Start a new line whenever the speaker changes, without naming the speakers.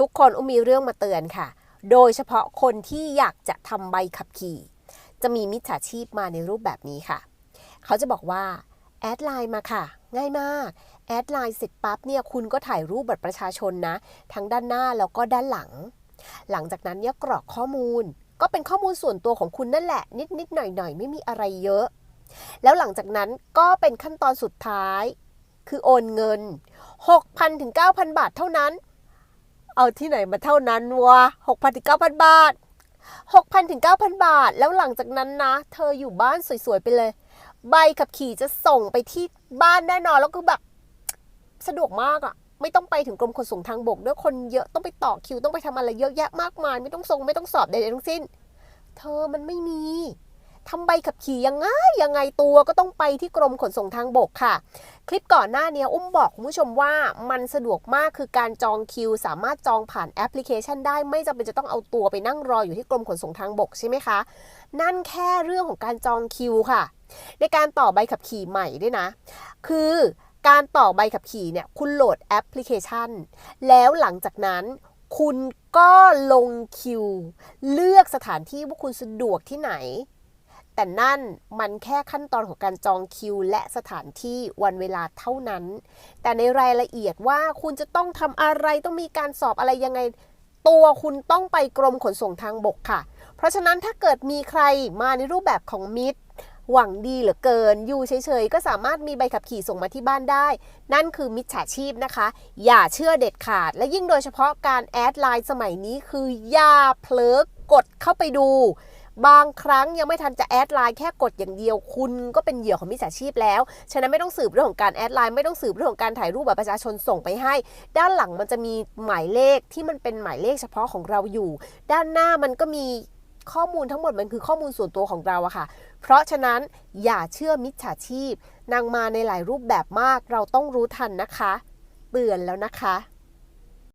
ทุกคนอุ้มมีเรื่องมาเตือนค่ะ โดยเฉพาะคนที่อยากจะทำใบขับขี่ จะมีมิจฉาชีพมาในรูปแบบนี้ค่ะ เขาจะบอกว่าแอดไลน์มาค่ะ ง่ายมาก แอดไลน์เสร็จปั๊บเนี่ยคุณก็ถ่ายรูปบัตรประชาชนนะ ทั้งด้านหน้าแล้วก็ด้านหลัง หลังจากนั้นเนี่ยกรอกข้อมูล ก็เป็นข้อมูลส่วนตัวของคุณนั่นแหละ นิดนิดหน่อยหน่อยไม่มีอะไรเยอะ แล้วหลังจากนั้นก็เป็นขั้นตอนสุดท้าย คือโอนเงิน 6,000ถึง9,000 บาทเท่านั้น เอาที่ไหนมาเท่านั้นวะ6,000ถึง9,000บาท6,000ถึง9,000บาท แล้วหลังจากนั้นนะ เธออยู่บ้านสวยๆไปเลย ใบขับขี่จะส่งไปที่บ้านแน่นอนแล้วก็แบบสะดวกมากอะไม่ต้องไปถึงกรมขนส่งทางบกด้วยคนเยอะต้องไปต่อคิวต้องไปทำอะไรเยอะแยะมากมาย ไม่ต้องส่งไม่ต้องสอบใดๆทั้งสิ้น เธอมันไม่มี ทำใบขับขี่ยังไงยังไงตัวก็ต้องไปที่กรมขนส่งทางบกค่ะ คลิปก่อนหน้านี้อุ้มบอกคุณผู้ชมว่ามันสะดวกมากคือการจองคิว สามารถจองผ่านแอปพลิเคชันได้ไม่จำเป็นจะต้องเอาตัวไปนั่งรออยู่ที่กรมขนส่งทางบกใช่ไหมคะ นั่นแค่เรื่องของการจองคิวค่ะ ในการต่อใบขับขี่ใหม่ด้วยนะ คือการต่อใบขับขี่เนี่ยคุณโหลดแอปพลิเคชัน แล้วหลังจากนั้นคุณก็ลงคิว เลือกสถานที่ว่าคุณสะดวกที่ไหน แต่นั่นมันแค่ขั้นตอนของการจองคิว และสถานที่วันเวลาเท่านั้น แต่ในรายละเอียดว่าคุณจะต้องทำอะไรต้องมีการสอบอะไรยังไง ตัวคุณต้องไปกรมขนส่งทางบกค่ะ เพราะฉะนั้นถ้าเกิดมีใครมาในรูปแบบของมิตรหวังดีเหลือเกิน อยู่เฉยๆ ก็สามารถมีใบขับขี่ส่งมาที่บ้านได้ นั่นคือมิจฉาชีพนะคะ อย่าเชื่อเด็ดขาด และยิ่งโดยเฉพาะการแอดไลน์สมัยนี้คืออย่าเผลอกดเข้าไปดู บางครั้งยังไม่ทันจะแอดไลน์แค่กดอย่างเดียว คุณก็เป็นเหยื่อของมิจฉาชีพแล้ว ฉะนั้นไม่ต้องสืบเรื่องของการแอดไลน์ไม่ต้องสืบเรื่องของการถ่ายรูปบัตรประชาชนส่งไปให้ ด้านหลังมันจะมีหมายเลขที่มันเป็นหมายเลขเฉพาะของเราอยู่ ด้านหน้ามันก็มีข้อมูลทั้งหมดมันคือข้อมูลส่วนตัวของเราอะค่ะ เพราะฉะนั้นอย่าเชื่อมิจฉาชีพนางมาในหลายรูปแบบมาก เราต้องรู้ทันนะคะ เตือนแล้วนะคะ